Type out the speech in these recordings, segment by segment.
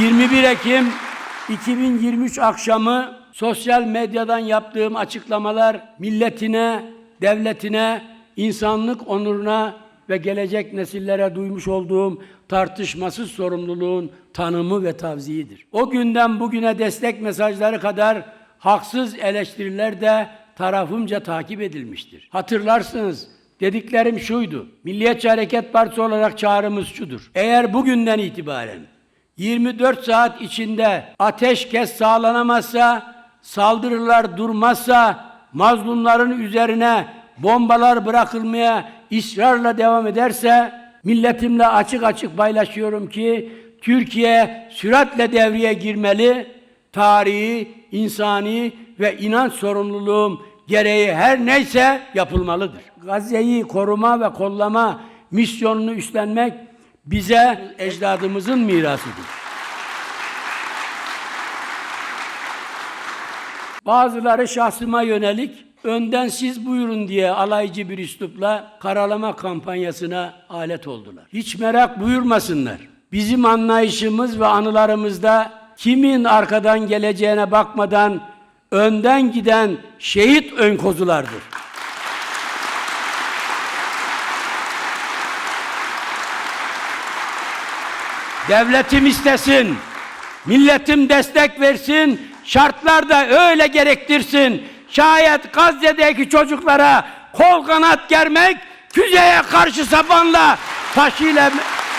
21 Ekim 2023 akşamı sosyal medyadan yaptığım açıklamalar milletine, devletine, insanlık onuruna ve gelecek nesillere duymuş olduğum tartışmasız sorumluluğun tanımı ve tavziyidir. O günden bugüne destek mesajları kadar haksız eleştiriler de tarafımca takip edilmiştir. Hatırlarsınız dediklerim şuydu. Milliyetçi Hareket Partisi olarak çağrımız şudur. Eğer bugünden itibaren 24 saat içinde ateşkes sağlanamazsa, saldırılar durmazsa, mazlumların üzerine bombalar bırakılmaya ısrarla devam ederse, milletimle açık açık paylaşıyorum ki, Türkiye süratle devreye girmeli, tarihi, insani ve inanç sorumluluğum gereği her neyse yapılmalıdır. Gazze'yi koruma ve kollama misyonunu üstlenmek bize ecdadımızın mirasıdır. Bazıları şahsıma yönelik önden siz buyurun diye alaycı bir üslupla karalama kampanyasına alet oldular. Hiç merak buyurmasınlar. Bizim anlayışımız ve anılarımızda kimin arkadan geleceğine bakmadan önden giden şehit önkozulardır. Devletim istesin, milletim destek versin, şartlar da öyle gerektirsin. Şayet Gazze'deki çocuklara kol kanat germek, füzeye karşı sapanla taşıyla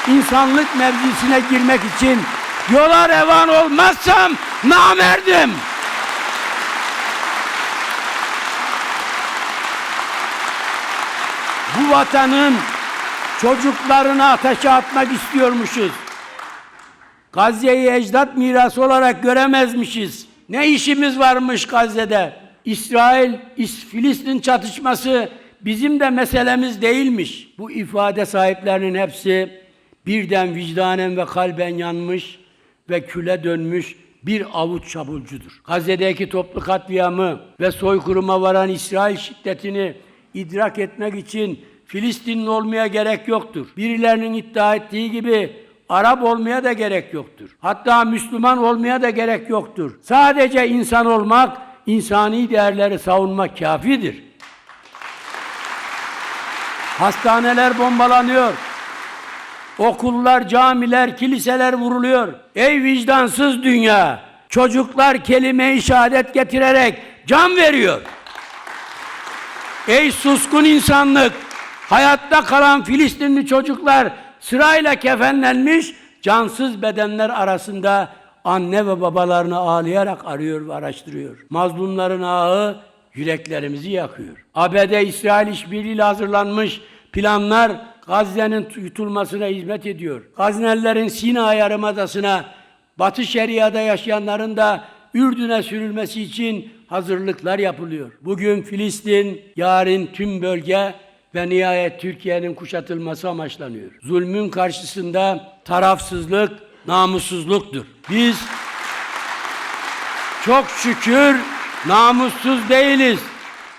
insanlık mevzisine girmek için yola revan olmazsam namerdim. Bu vatanın çocuklarını ateşe atmak istiyormuşuz. Gazze'yi ecdat mirası olarak göremezmişiz. Ne işimiz varmış Gazze'de? İsrail, İs- Filistin çatışması bizim de meselemiz değilmiş. Bu ifade sahiplerinin hepsi birden vicdanen ve kalben yanmış ve küle dönmüş bir avuç çabulcudur. Gazze'deki toplu katliamı ve soykırıma varan İsrail şiddetini idrak etmek için Filistinli olmaya gerek yoktur. Birilerinin iddia ettiği gibi Arap olmaya da gerek yoktur. Hatta Müslüman olmaya da gerek yoktur. Sadece insan olmak, insani değerleri savunmak kafidir. Hastaneler bombalanıyor. Okullar, camiler, kiliseler vuruluyor. Ey vicdansız dünya! Çocuklar kelime-i şehadet getirerek can veriyor. Ey suskun insanlık! Hayatta kalan Filistinli çocuklar sırayla kefenlenmiş cansız bedenler arasında anne ve babalarını ağlayarak arıyor ve araştırıyor. Mazlumların ağı yüreklerimizi yakıyor. ABD İsrail işbirliğiyle hazırlanmış planlar Gazze'nin yutulmasına hizmet ediyor. Gaznelilerin Sina Yarımadası'na, Batı Şeria'da yaşayanların da Ürdün'e sürülmesi için hazırlıklar yapılıyor. Bugün Filistin, yarın tüm bölge ve nihayet Türkiye'nin kuşatılması amaçlanıyor. Zulmün karşısında tarafsızlık namussuzluktur. Biz çok şükür namussuz değiliz.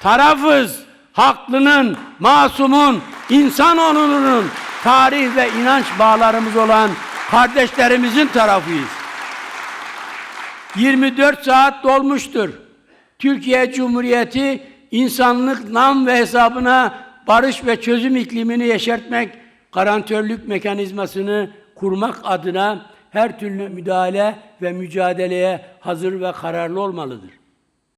Tarafız. Haklının, masumun, insan onurunun, tarih ve inanç bağlarımız olan kardeşlerimizin tarafıyız. 24 saat dolmuştur. Türkiye Cumhuriyeti insanlık nam ve hesabına barış ve çözüm iklimini yeşertmek, garantörlük mekanizmasını kurmak adına her türlü müdahale ve mücadeleye hazır ve kararlı olmalıdır.